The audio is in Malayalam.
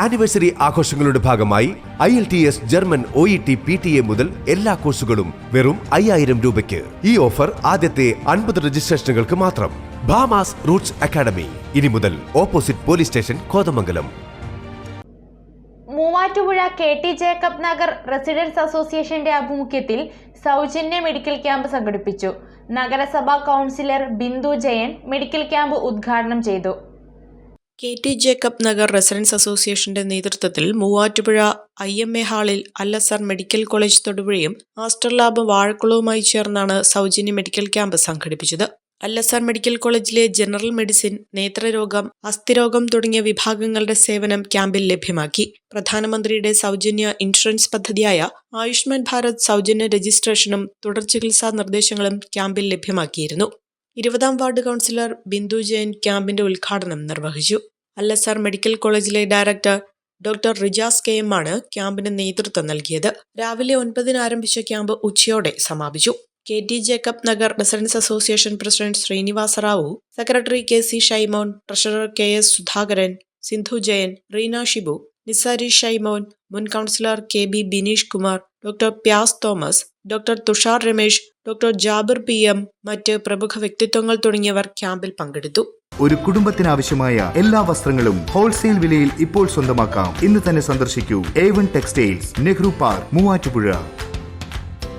ആനിവേഴ്സറി ആഘോഷങ്ങളുടെ ഭാഗമായി I L T S German O E T P T A മുതൽ എല്ലാ കോഴ്സുകളും വെറും അയ്യായിരം രൂപയ്ക്ക്. ഈ ഓഫർ ആദ്യത്തെ അൻപത് രജിസ്ട്രേഷനുകൾക്ക് മാത്രം. Bhamas roots academy. ഇനി മുതൽ opposite police station Kothamangalam. Muvattupuzha K T Jacob Nagar residents അസോസിയേഷന്റെ ആഭിമുഖ്യത്തിൽ സൗജന്യ മെഡിക്കൽ ക്യാമ്പ് സംഘടിപ്പിച്ചു. നഗരസഭാ councillor Bindu Jayan medical camp ഉദ്ഘാടനം ചെയ്തു. K T Jacob Nagar residents അസോസിയേഷന്റെ നേതൃത്വത്തിൽ മൂവാറ്റുപുഴ ഐ എം എ ഹാളിൽ അല്ലസർ മെഡിക്കൽ കോളേജ് തൊടുപുഴയും മാസ്റ്റർ ലാബ് വാഴക്കുളവുമായി ചേർന്നാണ് സൗജന്യ മെഡിക്കൽ ക്യാമ്പ് സംഘടിപ്പിച്ചത്. അല്ലസർ മെഡിക്കൽ കോളേജിലെ ജനറൽ മെഡിസിൻ നേത്രരോഗം അസ്ഥിരോഗം തുടങ്ങിയ വിഭാഗങ്ങളുടെ സേവനം ക്യാമ്പിൽ ലഭ്യമാക്കി. പ്രധാനമന്ത്രിയുടെ സൗജന്യ ഇൻഷുറൻസ് പദ്ധതിയായ ആയുഷ്മാൻ ഭാരത് സൗജന്യ രജിസ്ട്രേഷനും തുടർ ചികിത്സാ നിർദ്ദേശങ്ങളും ക്യാമ്പിൽ ലഭ്യമാക്കിയിരുന്നു. ഇരുപതാം വാർഡ് കൗൺസിലർ ബിന്ദു ജയൻ ക്യാമ്പിന്റെ ഉദ്ഘാടനം നിർവഹിച്ചു. അല്ലസാർ മെഡിക്കൽ കോളേജിലെ director doctor Rijas K M ആണ് ക്യാമ്പിന് നേതൃത്വം നൽകിയത്. രാവിലെ ഒൻപതിന് ആരംഭിച്ച ക്യാമ്പ് ഉച്ചയോടെ സമാപിച്ചു. K T Jacob Nagar residence association president Srinivasa Rao secretary K C Shaimon treasurer K S Sudhakaran Sindhu Jayan Reena Shibu Nisari Shaimon മുൻ councillor K B Bineesh Kumar doctor Pious Thomas doctor Thushar Ramesh doctor Jabir P M മറ്റ് പ്രമുഖ വ്യക്തിത്വങ്ങൾ തുടങ്ങിയവർ ക്യാമ്പിൽ പങ്കെടുത്തു. ഒരു കുടുംബത്തിനാവശ്യമായ എല്ലാ വസ്ത്രങ്ങളും ഹോൾസെയിൽ വിലയിൽ ഇപ്പോൾ സ്വന്തമാക്കാം. ഇന്ന് തന്നെ സന്ദർശിക്കൂ. A one textiles Nehru park Muvattupuzha.